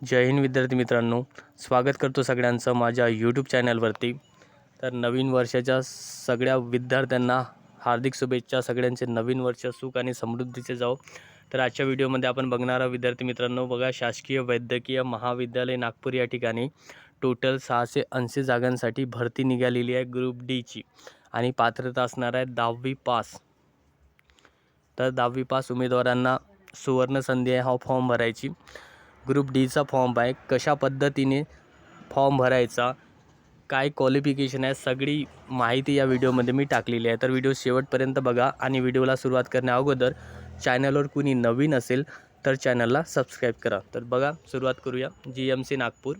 जय हिंद विद्यार्थी मित्रांनो. स्वागत करतो सगळ्यांचं माझ्या यूट्यूब चॅनलवरती तर नवीन वर्षाच्या सगळ्या विद्यार्थ्यांना हार्दिक शुभेच्छा. सगळ्यांचे नवीन वर्ष सुख आणि समृद्धीचे जाओ तर आजच्या व्हिडिओमध्ये आपण बघणार आहोत विद्यार्थी मित्रांनो बघा शासकीय वैद्यकीय महाविद्यालय नागपूर या ठिकाणी टोटल सहाशे ऐंशी जागांसाठी भरती निघालेली आहे ग्रुप डीची आणि पात्रता असणार आहे दहावी पास. तर दहावी पास उमेदवारांना सुवर्ण संधी आहे हा फॉर्म भरायची. ग्रुप डीचा फॉर्म आहे कशा पद्धतीने फॉर्म भरायचा काय क्वालिफिकेशन आहे सगळी माहिती या व्हिडिओमध्ये मी टाकलेली आहे. तर व्हिडिओ शेवटपर्यंत बघा आणि व्हिडिओला सुरुवात करण्या अगोदर चॅनलवर कुणी नवीन असेल तर चॅनलला सबस्क्राईब करा. तर बघा सुरुवात करूया. G M C Nagpur.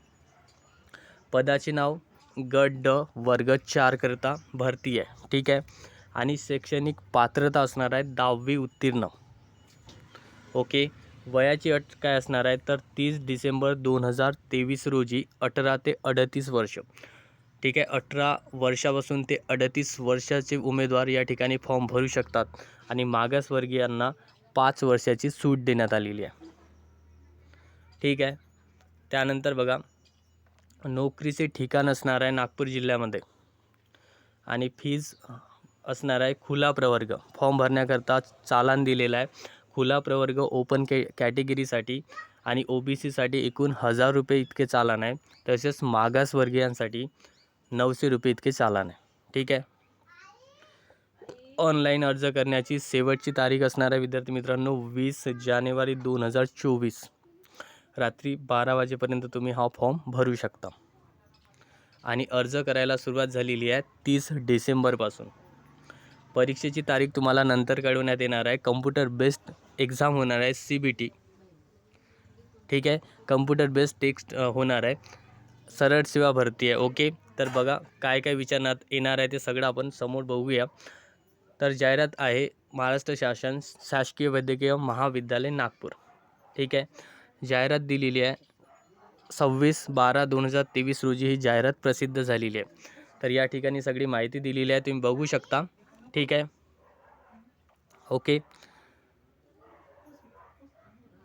पदाचे नाव गट ड वर्ग चारकरता भरती आहे. ठीक आहे? आणि शैक्षणिक पात्रता असणार आहे दहावी उत्तीर्ण. ओके? वयाची अट काय असणार आहे? तर तीस डिसेंबर दोन हजार तेवीस रोजी अठरा ते अडतीस वर्ष. ठीक आहे? अठरा वर्षापासून ते अडतीस वर्षाचे उमेदवार या ठिकाणी फॉर्म भरू शकतात आणि मागासवर्गीयांना पाच वर्षाची सूट देण्यात आलेली आहे. ठीक आहे? त्यानंतर बघा नोकरीचे ठिकाण असणार आहे नागपूर जिल्ह्यामध्ये आणि फीज असणार आहे खुला प्रवर्ग. फॉर्म भरण्याकरता चालान दिलेला आहे. खुला प्रवर्ग ओपन कॅ कॅटेगरीसाठी आणि ओ बी सीसाठी एकूण हजार रुपये इतके चालान आहे. तसेच मागासवर्गीयांसाठी नऊशे रुपये इतके चालान आहे. ठीक आहे? ऑनलाईन अर्ज करण्याची शेवटची तारीख असणाऱ्या विद्यार्थी मित्रांनो वीस जानेवारी दोन हजार चोवीस. रात्री बारा वाजेपर्यंत तुम्ही हा फॉर्म भरू शकता. आणि अर्ज करायला सुरुवात झालेली आहे तीस डिसेंबरपासून. परीक्षेची तारीख तुम्हाला नंतर कळवण्यात येणार आहे. कम्प्युटर बेस्ड एक्झाम होणार आहे सी बी टी ठीक आहे? कम्प्युटर बेस्ड टेक्स्ट होणार आहे. सरळ सेवा भरती आहे. ओके? तर बघा काय काय विचारण्यात येणार आहे ते सगळं आपण समोर बघूया. तर जाहिरात आहे महाराष्ट्र शासन शासकीय वैद्यकीय महाविद्यालय नागपूर. ठीक आहे? जाहिरात दिलेली आहे. सव्वीस बारा दोन हजार तेवीस रोजी ही जाहिरात प्रसिद्ध झालेली आहे. तर या ठिकाणी सगळी माहिती दिलेली आहे. तुम्ही बघू शकता. ठीक आहे. ओके.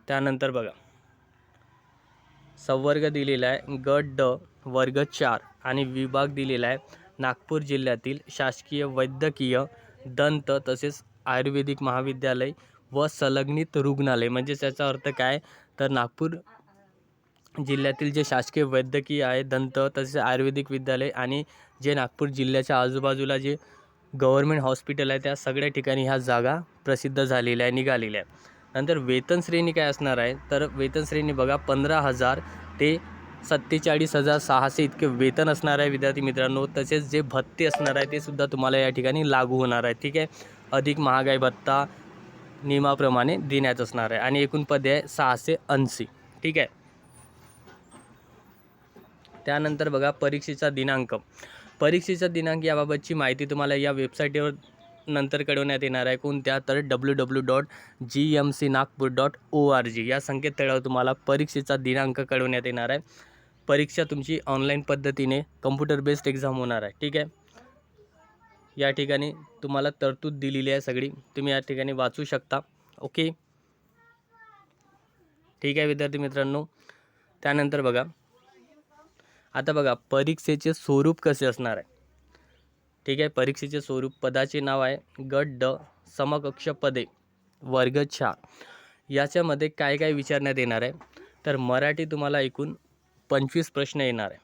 त्यानंतर बघा. संवर्ग दिलेला आहे गट ड वर्ग चार आणि विभाग दिलेला आहे नागपूर जिल्ह्यातील शासकीय वैद्यकीय दंत तसेच आयुर्वेदिक महाविद्यालय व संलग्नित रुग्णालय. म्हणजे त्याचा अर्थ काय? तर नागपूर जिल्ह्यातील जे शासकीय वैद्यकीय आहे दंत तसेच आयुर्वेदिक विद्यालय आणि जे नागपूर जिल्ह्याच्या आजूबाजूला जे गव्हर्मेंट हॉस्पिटल आहे त्या सगळ्या ठिकाणी ह्या जागा प्रसिद्ध झालेल्या आहे निघालेल्या आहे नंतर वेतन श्रेणी काय असणार आहे? तर वेतन श्रेणी बघा पंधरा हजार ते सत्तेचाळीस हजार सहाशे इतके वेतन असणार आहे विद्यार्थी मित्रांनो. तसेच जे भत्ते असणार आहे ते सुद्धा तुम्हाला या ठिकाणी लागू होणार आहे ठीक आहे? अधिक महागाई भत्ता नियमाप्रमाणे देण्यात असणार आहे. आणि एकूण पदे आहे सहाशे ऐंशी ठीक आहे? त्यानंतर बघा परीक्षेचा दिनांक. परीक्षेचा दिनांक याबाबतची माहिती तुम्हाला या वेबसाईटवर नंतर कळवण्यात येणार आहे. कोणत्या? तर W W dot G M C Nagpur dot O R G या संकेतस्थळावर तुम्हाला परीक्षेचा दिनांक कळवण्यात येणार आहे. परीक्षा तुमची ऑनलाईन पद्धतीने कम्प्युटर बेस्ड एक्झाम होणार आहे. ठीक आहे? या ठिकाणी तुम्हाला तरतूद दिलेली आहे सगळी. तुम्ही या ठिकाणी वाचू शकता. ओके ठीक आहे विद्यार्थी मित्रांनो? त्यानंतर बघा. आता बघा परीक्षेचे स्वरूप कसे असणार आहे? ठीक आहे परीक्षेचे स्वरूप पदाचे नाव आहे गट ड समकक्ष पदे वर्ग छा. याच्यामध्ये काय काय विचारण्यात येणार आहे? तर मराठी तुम्हाला एकूण पंचवीस प्रश्न येणार आहे.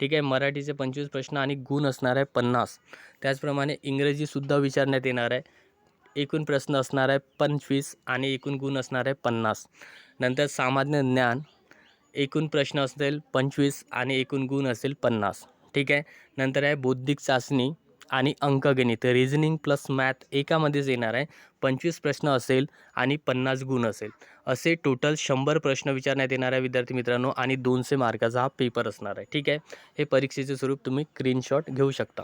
ठीक आहे मराठीचे पंचवीस प्रश्न आणि गुण असणार आहे पन्नास. त्याचप्रमाणे इंग्रजीसुद्धा विचारण्यात येणार आहे. एकूण प्रश्न असणार आहे पंचवीस आणि एकूण गुण असणार आहे पन्नास. नंतर सामान्य ज्ञान एकूण प्रश्न असेल पंचवीस आणि एकूण गुण असेल पन्नास. ठीक आहे? नंतर आहे बौद्धिक चाचणी आणि अंकगणित. रिझनिंग प्लस मॅथ एकामध्येच येणार आहे. पंचवीस प्रश्न असेल आणि पन्नास गुण असेल. असे टोटल शंभर प्रश्न विचारण्यात येणार आहे विद्यार्थी मित्रांनो आणि दोनशे मार्काचा हा पेपर असणार आहे. ठीक आहे? हे परीक्षेचे स्वरूप तुम्ही स्क्रीनशॉट घेऊ शकता.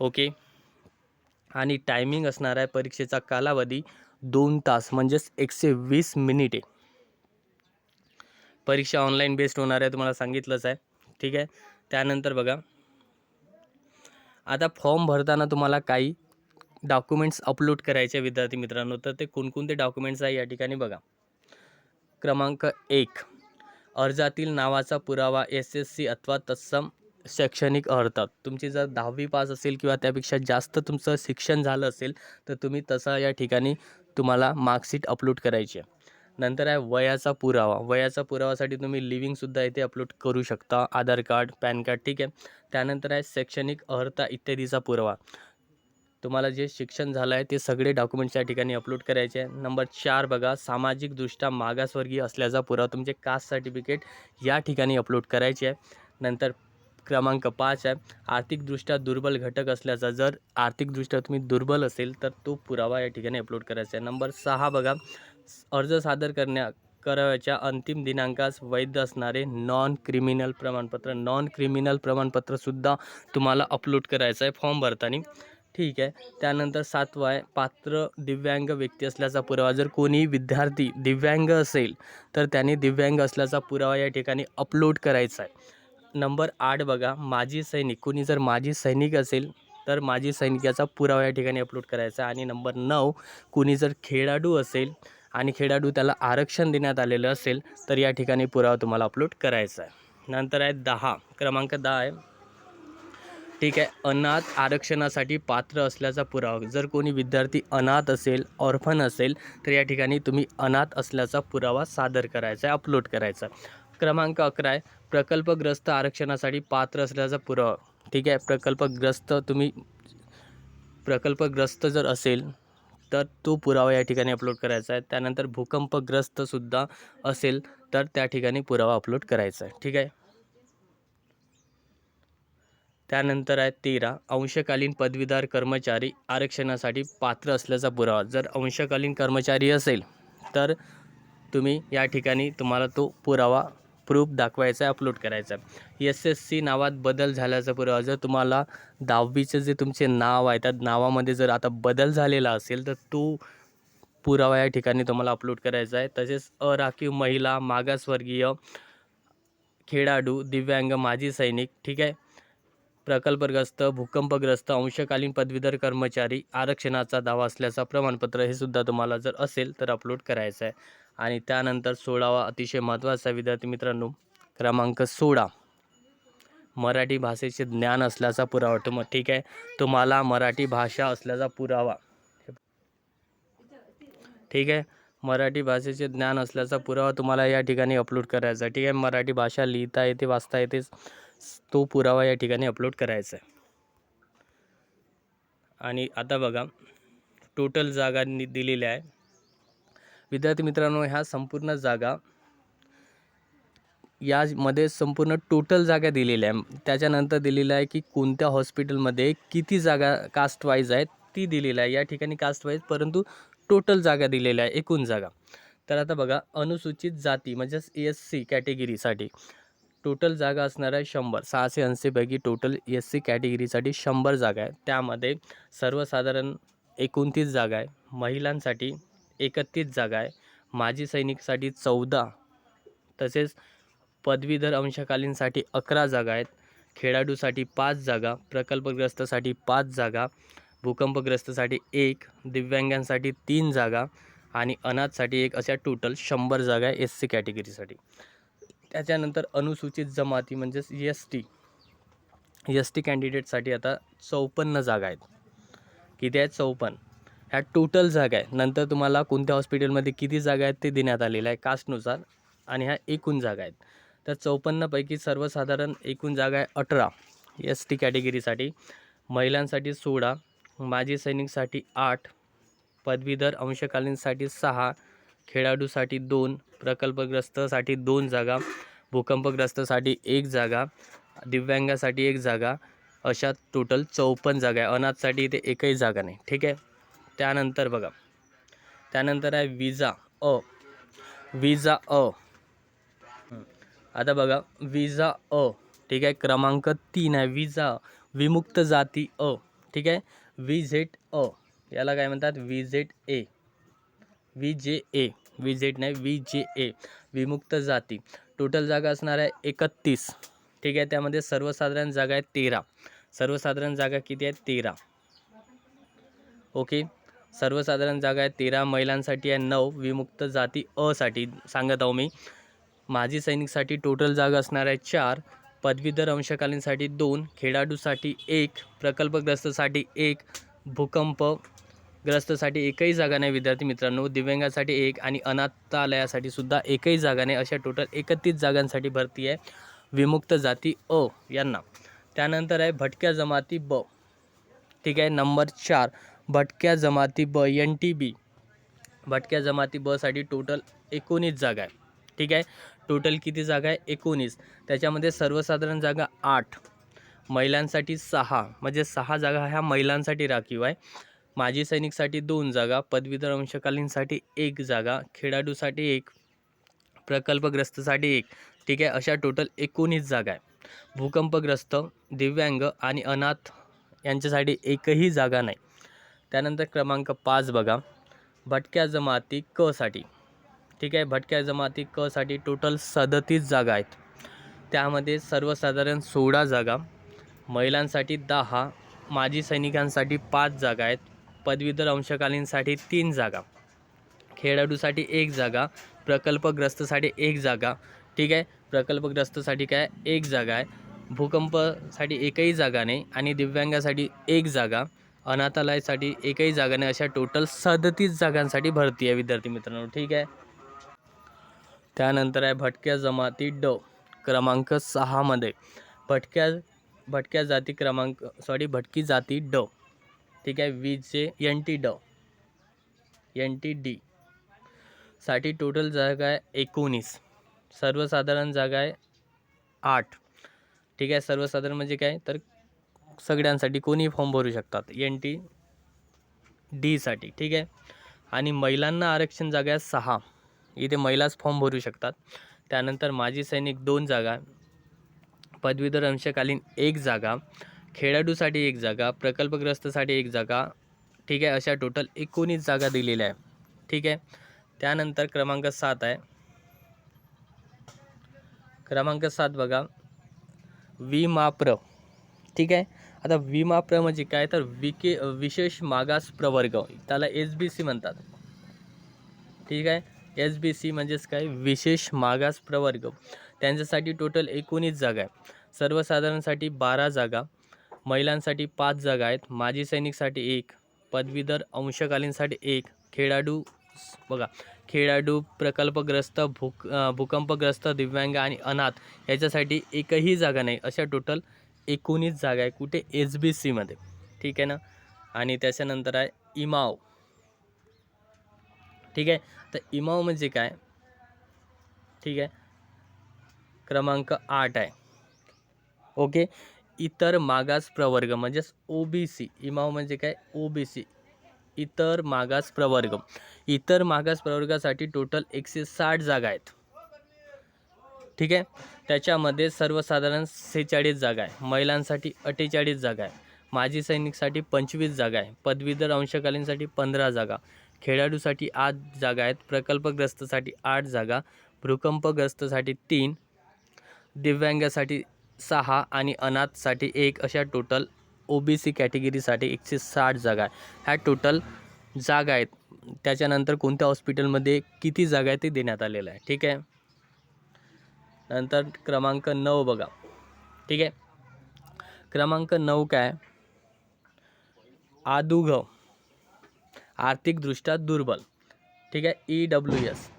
ओके आणि टायमिंग असणार आहे परीक्षेचा कालावधी दोन तास म्हणजेच एकशे वीस मिनिटे परीक्षा ऑनलाईन बेस्ड होणार आहे तुम्हाला सांगितलंच आहे. ठीक आहे? त्यानंतर बघा. आता फॉर्म भरताना तुम्हाला काही डॉक्युमेंट्स अपलोड करायचे विद्यार्थी मित्रांनो. तर ते कोणकोणते डॉक्युमेंट्स आहे या ठिकाणी बघा. क्रमांक एक. अर्जातील नावाचा पुरावा एस एस सी अथवा तत्सम शैक्षणिक अर्थात. तुमची जर दहावी पास असेल किंवा त्यापेक्षा जास्त तुमचं शिक्षण झालं असेल तर तुम्ही तसा या ठिकाणी तुम्हाला मार्कशीट अपलोड करायची आहे. नंतर आहे वयाचा पुरावा. वयाचा पुरावासाठी तुम्ही लिव्हिंगसुद्धा इथे अपलोड करू शकता. आधार कार्ड पॅन कार्ड ठीक आहे. त्यानंतर आहे शैक्षणिक अर्हता इत्यादीचा पुरावा. तुम्हाला जे शिक्षण झालं आहे ते सगळे डॉक्युमेंट्स या ठिकाणी अपलोड करायचे आहे. नंबर चार बघा सामाजिकदृष्ट्या मागासवर्गीय असल्याचा पुरावा. तुमचे कास्ट सर्टिफिकेट या ठिकाणी अपलोड करायचे आहे. नंतर क्रमांक पाच आहे आर्थिकदृष्ट्या दुर्बल घटक असल्याचा. जर आर्थिकदृष्ट्या तुम्ही दुर्बल असेल तर तो पुरावा या ठिकाणी अपलोड करायचा आहे. नंबर सहा बघा अर्ज सादर करण्या करावयाच्या अंतिम दिनांकास वैध असणारे नॉन क्रिमिनल प्रमाणपत्र. नॉन क्रिमिनल प्रमाणपत्रसुद्धा तुम्हाला अपलोड करायचं आहे फॉर्म भरताना. ठीक आहे. त्यानंतर सातवा आहे पात्र दिव्यांग व्यक्ती असल्याचा पुरावा. जर कोणी विद्यार्थी दिव्यांग असेल तर त्याने दिव्यांग असल्याचा पुरावा या ठिकाणी अपलोड करायचा आहे. नंबर आठ बघा माजी सैनिक. कोणी जर माजी सैनिक असेल तर माजी सैनिकाचा पुरावा या ठिकाणी अपलोड करायचा आहे. आणि नंबर नऊ कोणी जर खेळाडू असेल आणि खेळाडू त्याला आरक्षण देण्यात आलेलं असेल तर या ठिकाणी पुरावा तुम्हाला अपलोड करायचा आहे. नंतर आहे दहा. क्रमांक दहा आहे. ठीक आहे. अनाथ आरक्षणासाठी पात्र असल्याचा पुरावा. जर कोणी विद्यार्थी अनाथ असेल ऑर्फन असेल तर या ठिकाणी तुम्ही अनाथ असल्याचा पुरावा सादर करायचा आहे अपलोड करायचा क्रमांक अकरा आहे. प्रकल्पग्रस्त आरक्षणासाठी पात्र असल्याचा पुरावा. ठीक आहे. प्रकल्पग्रस्त तुम्ही प्रकल्पग्रस्त जर असेल तर तो पुरावा या ठिकाणी अपलोड करायचा आहे. त्यानंतर भूकंपग्रस्तसुद्धा असेल तर त्या ठिकाणी पुरावा अपलोड करायचा आहे. ठीक आहे? त्यानंतर आहे तेरा. अंशकालीन पदवीधर कर्मचारी आरक्षणासाठी पात्र असल्याचा पुरावा. जर अंशकालीन कर्मचारी असेल तर तुम्ही या ठिकाणी तुम्हाला तो पुरावा प्रूफ दाखवायचा आहे अपलोड करायचा आहे. एस एस सी नावात बदल झाल्याचा पुरावा जर तुम्हाला दहावीचं जे तुमचे नाव आहे त्या नावामध्ये जर आता बदल झालेला असेल तर तो पुरावा या ठिकाणी तुम्हाला अपलोड करायचा आहे. तसेच अराखीव महिला मागासवर्गीय खेळाडू दिव्यांग माजी सैनिक ठीक आहे? प्रकल्पग्रस्त भूकंपग्रस्त अंशकालीन पदवीधर कर्मचारी आरक्षणाचा दावा असल्याचा प्रमाणपत्र हे सुद्धा तुम्हाला जर असेल तर अपलोड करायचं आहे. आणि त्यानंतर सोळावा अतिशय महत्त्वाचा विद्यार्थी मित्रांनो क्रमांक सोळा. मराठी भाषेचे ज्ञान असल्याचा पुरावा. तो मग ठीक आहे. तुम्हाला मराठी भाषा असल्याचा पुरावा. ठीक आहे. मराठी भाषेचे ज्ञान असल्याचा पुरावा तुम्हाला या ठिकाणी अपलोड करायचा आहे. ठीक आहे. मराठी भाषा लिहिता येते वाचता येते. तो पुरावा या ठिकाणी अपलोड करायचा आहे. आणि आता बघा टोटल जागा नि दिलेल्या आहे. विद्यार्थी मित्रांनो ह्या संपूर्ण जागा यामध्ये संपूर्ण टोटल जागा दिलेल्या आहे त्याच्यानंतर दिलेलं आहे की कोणत्या हॉस्पिटलमध्ये किती जागा कास्ट वाईज आहेत ती दिलेलं आहे या ठिकाणी कास्ट वाईज परंतु टोटल जागा दिलेल्या आहे एकूण जागा. तर आता बघा अनुसूचित जाती म्हणजेच एस सी कॅटेगरीसाठी टोटल जागा असणार आहे शंभर. सहाशे ऐंशीपैकी टोटल एस सी कॅटेगरीसाठी शंभर जागा आहे त्यामध्ये सर्वसाधारण एकोणतीस जागा आहे महिलांसाठी एकतीस जागा आहे. माजी सैनिकसाठी चौदा तसेच पदवीधर अंशकालीनसाठी अकरा जागा आहेत. खेळाडूसाठी पाच जागा प्रकल्पग्रस्तसाठी पाच जागा भूकंपग्रस्तसाठी एक दिव्यांगांसाठी तीन जागा आणि अनाथसाठी एक अशा टोटल शंभर जागा आहे एस सी कॅटेगरीसाठी. त्याच्यानंतर अनुसूचित जमाती म्हणजेच एस टी एस टी कॅन्डिडेटसाठी आता चौपन्न जागा आहेत. किती आहेत? चौपन्न. ह्या टोटल जागा आहे नंतर तुम्हाला कोणत्या हॉस्पिटलमध्ये किती जागा आहेत ते देण्यात आलेलं आहे कास्टनुसार आणि ह्या एकूण जागा आहेत. तर चौपन्नपैकी सर्वसाधारण एकूण जागा आहे अठरा एस टी कॅटेगरीसाठी महिलांसाठी सोळा माजी सैनिकसाठी आठ पदवीधर अंशकालीनसाठी सहा खेळाडूसाठी दोन प्रकल्पग्रस्तसाठी दोन जागा भूकंपग्रस्तसाठी एक जागा दिव्यांगासाठी एक जागा अशा टोटल चौपन्न जागा आहे अनाथसाठी इथे एकही जागा नाही. ठीक आहे? त्यानंतर बघा. त्यानंतर आहे विजा अ. विजा अ. आता बघा विजा अ. ठीक आहे क्रमांक तीन आहे. विजा विमुक्त जाती अ. ठीक आहे विझेट झेड अ. याला काय म्हणतात? विझेट ए. वी जे ए. विझेट नाही वी जे ए. विमुक्त जाती. टोटल जागा असणार आहे एकतीस. ठीक आहे त्यामध्ये सर्वसाधारण जागा आहे तेरा. सर्वसाधारण जागा किती आहे? तेरा. ओके? सर्वसाधारण जागा आहे. तेरा महिलांसाठी आहे. नऊ विमुक्त जाती असाठी सांगत आहो मी. माजी सैनिकसाठी टोटल जागा असणार आहे चार. पदवीधर अंशकालीनसाठी दोन. खेळाडूसाठी एक. प्रकल्पग्रस्तसाठी एक. भूकंपग्रस्तसाठी एकही जागा नाही. विद्यार्थी मित्रांनो दिव्यांगासाठी एक आणि अनाथालयासाठी सुद्धा एकही जागा नाही. अशा टोटल एकतीस जागांसाठी भरती आहे. विमुक्त जाती अ यांना. त्यानंतर आहे. भटक्या जमाती ब. ठीक आहे. नंबर चार. भटक्या जमाती ब एन टी बी भटक्या जमाती बसाठी टोटल एकोणीस जागा आहे. ठीक आहे? टोटल किती जागा आहे? एकोणीस. त्याच्यामध्ये सर्वसाधारण जागा आठ. महिलांसाठी सहा. म्हणजे सहा जागा ह्या महिलांसाठी राखीव आहे. माजी सैनिकसाठी दोन जागा पदवीधर अंशकालीनसाठी एक जागा खेळाडूसाठी एक प्रकल्पग्रस्तसाठी एक. ठीक आहे? अशा टोटल एकोणीस जागा आहे. भूकंपग्रस्त दिव्यांग आणि अनाथ यांच्यासाठी एकही जागा नाही. त्यानंतर क्रमांक पाच बघा. भटक्या जमाती क साठी. ठीक आहे? भटक्या जमाती क साठी टोटल सदतीस जागा आहेत. त्यामध्ये सर्वसाधारण सोळा जागा महिलांसाठी दहा माजी सैनिकांसाठी पाच जागा आहेत पदवीधर अंशकालीनसाठी तीन जागा खेळाडूसाठी एक जागा प्रकल्पग्रस्तसाठी एक जागा ठीक आहे? प्रकल्पग्रस्तसाठी काय? एक जागा आहे. भूकंपसाठी एकही जागा नाही आणि दिव्यांगासाठी एक जागा अनाथालयासाठी एकही जागा नाही अशा टोटल सदतीस जागांसाठी भरती आहे विद्यार्थी मित्रांनो. ठीक आहे? त्यानंतर आहे भटक्या जमाती ड क्रमांक सहामध्ये भटक्या भटक्या जाती क्रमांक सॉरी भटकी जाती ड. ठीक आहे? वीजे एन टी ड एन टी डी. साठी टोटल जागा आहे एकोणीस. सर्वसाधारण जागा आहे आठ. ठीक आहे? सर्वसाधारण म्हणजे काय? तर सगळ्यांसाठी कोणी फॉर्म भरू शकतात. एन टी डीसाठी ठीक आहे? आणि महिलांना आरक्षण जागा आहे सहा. इथे महिलाच फॉर्म भरू शकतात. त्यानंतर माजी सैनिक दोन जागा पदवीधर अंशकालीन एक जागा खेळाडूसाठी एक जागा प्रकल्पग्रस्तसाठी एक जागा ठीक आहे? अशा टोटल एकोणीस जागा दिलेल्या आहे ठीक आहे? त्यानंतर क्रमांक सात आहे. क्रमांक सात बघा. विमाप्र ठीक आहे? आता विमा प्र म्हणजे काय तर विके विशेष मागास प्रवर्ग. त्याला एस बी सी म्हणतात. ठीक आहे? एस बी सी म्हणजेच काय? विशेष मागास प्रवर्ग. त्यांच्यासाठी टोटल एकोणीस जागा आहे सर्वसाधारणसाठी बारा जागा. महिलांसाठी पाच जागा आहेत. माजी सैनिकसाठी एक. पदवीधर अंशकालीनसाठी एक. खेळाडू बघा. खेळाडू प्रकल्पग्रस्त भूक भूकंपग्रस्त दिव्यांग आणि अनाथ याच्यासाठी एकही जागा नाही. अशा टोटल एकोणीस जागा आहे. कुठे? एस बी सीमध्ये ठीक आहे ना? आणि त्याच्यानंतर आहे इमाव. ठीक आहे? तर इमाव म्हणजे काय? ठीक आहे? क्रमांक आठ आहे. ओके? इतर मागास प्रवर्ग म्हणजेच ओ बी सी इमाव म्हणजे काय? ओ बी सी इतर मागास प्रवर्ग. इतर मागास प्रवर्गासाठी टोटल एकशे साठ जागा आहेत. ठीक आहे? त्याच्यामध्ये सर्वसाधारण सेहेचाळीस जागा आहे. महिलांसाठी अठ्ठेचाळीस जागा आहे. माजी सैनिकसाठी पंचवीस जागा आहे. पदवीधर अंशकालीनसाठी पंधरा जागा. खेळाडूसाठी आठ जागा आहेत. प्रकल्पग्रस्तसाठी आठ जागा. भूकंपग्रस्तसाठी तीन. दिव्यांगासाठी सहा आणि अनाथसाठी एक. अशा टोटल ओ बी सी कॅटेगरीसाठी एकशे साठ जागा आहे ह्या टोटल जागा आहेत. त्याच्यानंतर कोणत्या हॉस्पिटलमध्ये किती जागा आहे ते देण्यात आलेलं आहे. ठीक आहे? नंतर क्रमांक नऊ बघा. ठीक आहे? क्रमांक नऊ काय? आदुघव. आर्थिकदृष्ट्या दुर्बल. ठीक आहे? ई डब्ल्यू एस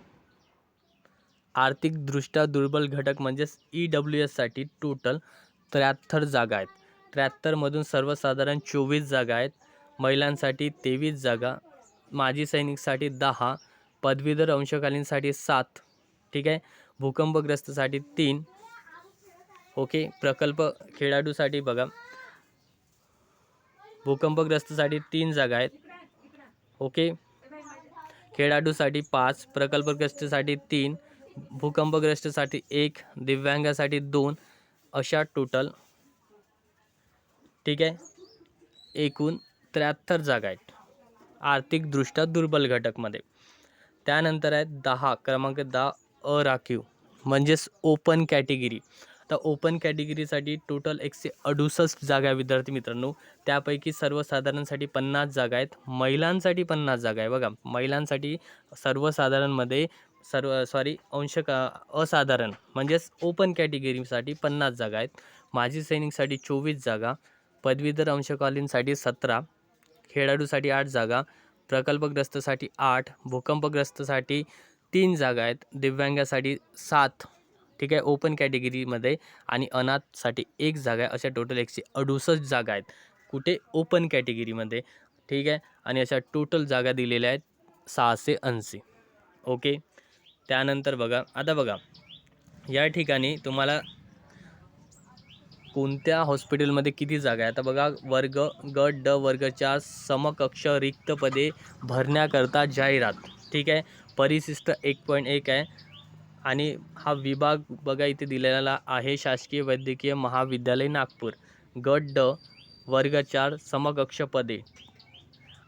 आर्थिकदृष्ट्या दुर्बल घटक म्हणजेच ई डब्ल्यू एससाठी टोटल त्र्याहत्तर जागा आहेत. त्र्याहत्तरमधून सर्वसाधारण चोवीस जागा आहेत. महिलांसाठी तेवीस जागा माजी सैनिकसाठी दहा पदवीधर अंशकालीनसाठी सात. ठीक आहे? भूकंपग्रस्तसाठी तीन. ओके प्रकल्प खेळाडूसाठी बघा. भूकंपग्रस्तसाठी तीन जागा आहेत. ओके खेळाडूसाठी पाच प्रकल्पग्रस्तसाठी तीन भूकंपग्रस्तसाठी एक दिव्यांगासाठी दोन अशा टोटल ठीक आहे? एकूण त्र्याहत्तर जागा आहेत. आर्थिकदृष्ट्या दुर्बल घटकमध्ये. त्यानंतर आहेत दहा क्रमांक दहा अ राखीव म्हणजेच ओपन कॅटेगरी तर ओपन कॅटेगरीसाठी टोटल एकशे अडुसष्ट जागा आहे विद्यार्थी मित्रांनो. त्यापैकी सर्वसाधारणसाठी पन्नास जागा आहेत. महिलांसाठी पन्नास जागा आहे. बघा महिलांसाठी सर्वसाधारणमध्ये सर्व सॉरी अंशक असाधारण म्हणजेच ओपन कॅटेगरीसाठी पन्नास जागा आहेत. माजी सैनिकसाठी चोवीस जागा पदवीधर अंशकालीनसाठी सतरा खेळाडूसाठी आठ जागा प्रकल्पग्रस्तसाठी आठ भूकंपग्रस्तसाठी तीन जागा आहेत. दिव्यांगासाठी सात ठीक आहे ओपन कॅटेगरीमध्ये आणि अनाथसाठी एक जागा आहे. अशा टोटल एकशे अडुसष्ट जागा आहेत. कुठे? ओपन कॅटेगरीमध्ये ठीक आहे. आणि अशा टोटल जागा दिलेल्या आहेत सहाशे ऐंशी ओके त्यानंतर बघा आता बघा या ठिकाणी तुम्हाला कोणत्या हॉस्पिटलमध्ये किती जागा आहे आता बघा वर्ग गट ड वर्गच्या समकक्ष रिक्त पदे भरण्याकरता जाहिरात ठीक आहे? परिशिष्ट एक पॉईंट एक आहे. आणि हा विभाग बघा इथे दिलेला आहे शासकीय वैद्यकीय महाविद्यालय नागपूर. गट ड वर्ग चार समकक्ष पदे.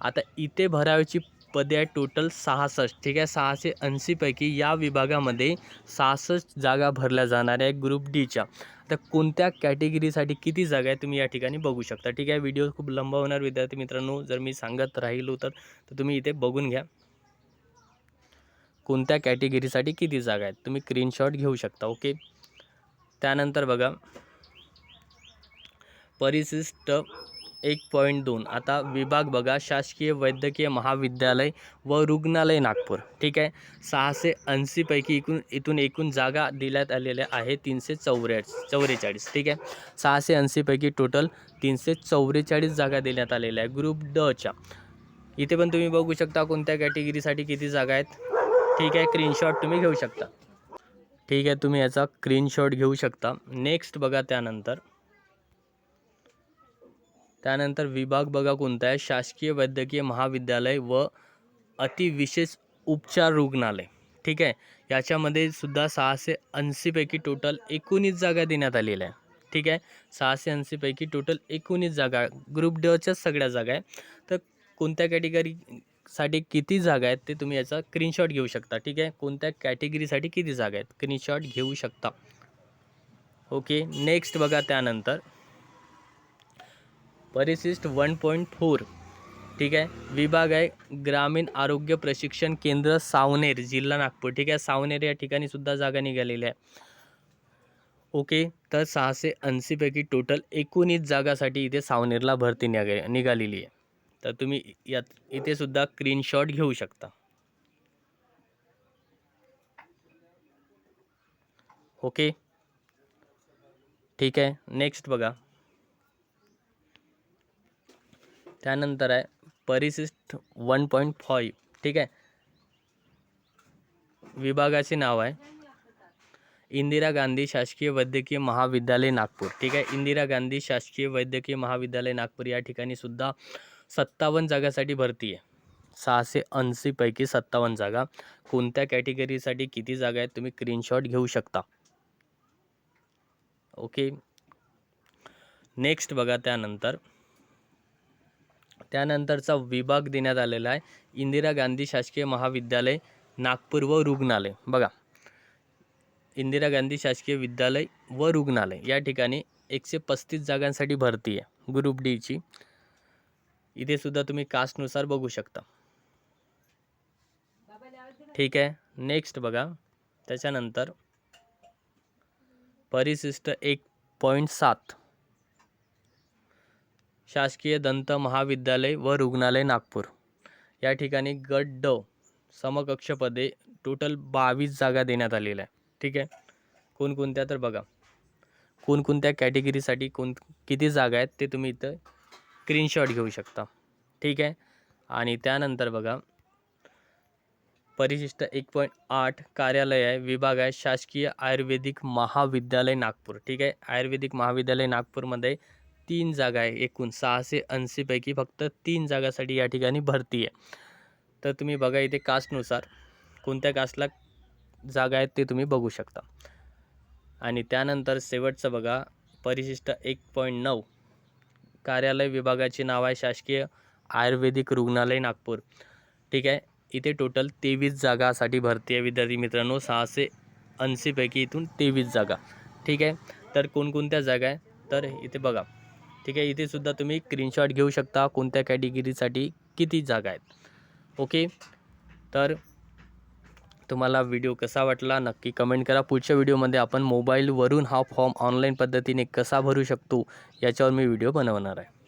आता इथे भरावीची पदे आहे टोटल सहासष्ट. ठीक आहे सहाशे ऐंशीपैकी या विभागामध्ये सहासष्ट जागा भरल्या जाणार आहे ग्रुप डीच्या आता कोणत्या कॅटेगरीसाठी किती जागा आहे तुम्ही या ठिकाणी बघू शकता. ठीक आहे व्हिडिओ खूप लंबा होणार विद्यार्थी मित्रांनो. जर मी सांगत राहिलो तर तर तुम्ही इथे बघून घ्या. कोणत्या कॅटेगरीसाठी किती जागा आहेत? तुम्ही स्क्रीनशॉट घेऊ शकता ओके? त्यानंतर बघा परिशिष्ट एक पॉईंट दोन. आता विभाग बघा शासकीय वैद्यकीय महाविद्यालय व रुग्णालय नागपूर ठीक आहे? सहाशे ऐंशीपैकी एकूण इथून एकूण जागा देण्यात आलेल्या आहे तीनशे चौऱ्या चौवेचाळीस ठीक आहे? सहाशे ऐंशीपैकी टोटल तीनशे चौवेचाळीस जागा देण्यात आलेल्या आहे ग्रुप डच्या इथे पण तुम्ही बघू शकता कोणत्या कॅटेगरीसाठी किती जागा आहेत? ठीक आहे स्क्रीनशॉट तुम्ही घेऊ शकता. ठीक आहे तुम्ही याचा स्क्रीनशॉट घेऊ शकता. नेक्स्ट बघा त्यानंतर. त्यानंतर विभाग बघा कोणता आहे. शासकीय वैद्यकीय महाविद्यालय व अतिविशेष उपचार रुग्णालय. ठीक आहे याच्यामध्ये सुद्धा सहाशे ऐंशीपैकी टोटल एकोणीस जागा देण्यात आलेल्या आहे ठीक आहे सहाशे ऐंशीपैकी टोटल एकोणीस जागा. ग्रुप डच्याच सगळ्या जागा आहे तर कोणत्या कॅटेगरी साठी किती जागा आहेत ते तुम्ही याचा स्क्रीनशॉट घेऊ शकता ठीक आहे? कोणत्या कॅटेगरीसाठी किती जागा आहेत? स्क्रीनशॉट घेऊ शकता. ओके नेक्स्ट बघा त्यानंतर. परिशिष्ट वन पॉईंट फोर ठीक आहे? विभाग आहे ग्रामीण आरोग्य प्रशिक्षण केंद्र सावनेर जिल्हा नागपूर ठीक आहे? सावनेर या ठिकाणी सुद्धा जागा निघालेल्या आहे ओके तर सहाशे ऐंशीपैकी टोटल एकोणीस जागासाठी इथे सावनेरला भरती निघा निघालेली आहे. तर तुम्ही यात इथे सुद्धा स्क्रीनशॉट घेऊ शकता. ओके ठीक आहे. नेक्स्ट बघा. त्यानंतर आहे परिशिष्ट वन पॉईंट फाईव्ह ठीक आहे? विभागाचे नाव आहे. इंदिरा गांधी शासकीय वैद्यकीय महाविद्यालय नागपूर. ठीक आहे? इंदिरा गांधी शासकीय वैद्यकीय महाविद्यालय नागपूर या ठिकाणी सुद्धा सत्तावन्न जागासाठी भरती आहे. सहाशे ऐंशीपैकी सत्तावन्न जागा. कोणत्या कॅटेगरीसाठी किती जागा आहेत तुम्ही स्क्रीनशॉट घेऊ शकता. ओके नेक्स्ट बघा त्यानंतर. त्यानंतरचा विभाग देण्यात आलेला आहे. इंदिरा गांधी शासकीय महाविद्यालय नागपूर व रुग्णालय. बघा. इंदिरा गांधी शासकीय विद्यालय व रुग्णालय. या ठिकाणी एकशे पस्तीस जागांसाठी भरती आहे. ग्रुप डीची इथे सुद्धा तुम्ही कास्टनुसार बघू शकता. ठीक आहे. नेक्स्ट बघा. त्याच्यानंतर परिशिष्ट एक पॉईंट सात. शासकीय दंत महाविद्यालय व रुग्णालय नागपूर. या ठिकाणी गट ड समकक्ष पदे टोटल बावीस जागा देण्यात आलेल्या आहे ठीक आहे. कोणकोणत्या तर बघा. कोणकोणत्या कॅटेगरीसाठी कोण किती जागा आहेत ते तुम्ही इथं स्क्रीनशॉट घेऊ शकता. ठीक आहे? आणि त्यानंतर बघा परिशिष्ट एक पॉईंट आठ कार्यालय आहे विभाग आहे शासकीय आयुर्वेदिक महाविद्यालय नागपूर. ठीक आहे? आयुर्वेदिक महाविद्यालय नागपूरमध्ये तीन जागा आहे एकूण. सहाशे ऐंशीपैकी फक्त तीन जागासाठी या ठिकाणी भरती आहे. तर तुम्ही बघा इथे कास्टनुसार कोणत्या कास्टला जागा आहेत ते तुम्ही बघू शकता. आणि त्यानंतर शेवटचं बघा परिशिष्ट एक पॉईंट नऊ. कार्यालय विभागाचे नाव आहे शासकीय आयुर्वेदिक रुग्णालय नागपूर. ठीक आहे? इथे टोटल तेवीस जागासाठी भरती आहे विद्यार्थी मित्रांनो. सहाशे ऐंशीपैकी इथून तेवीस जागा. ठीक आहे? तर कोणकोणत्या जागा आहे? तर इथे बघा. ठीक आहे? इथे सुद्धा तुम्ही स्क्रीनशॉट घेऊ शकता कोणत्या कॅटेगरीसाठी किती जागा आहेत. ओके तर तुम्हाला व्हिडिओ कसा वाटला नक्की कमेंट करा. पुढच्या व्हिडिओमध्ये आपण मोबाईलवरून हा फॉर्म ऑनलाईन पद्धतीने कसा भरू शकतो याच्यावर मी व्हिडिओ बनवणार आहे.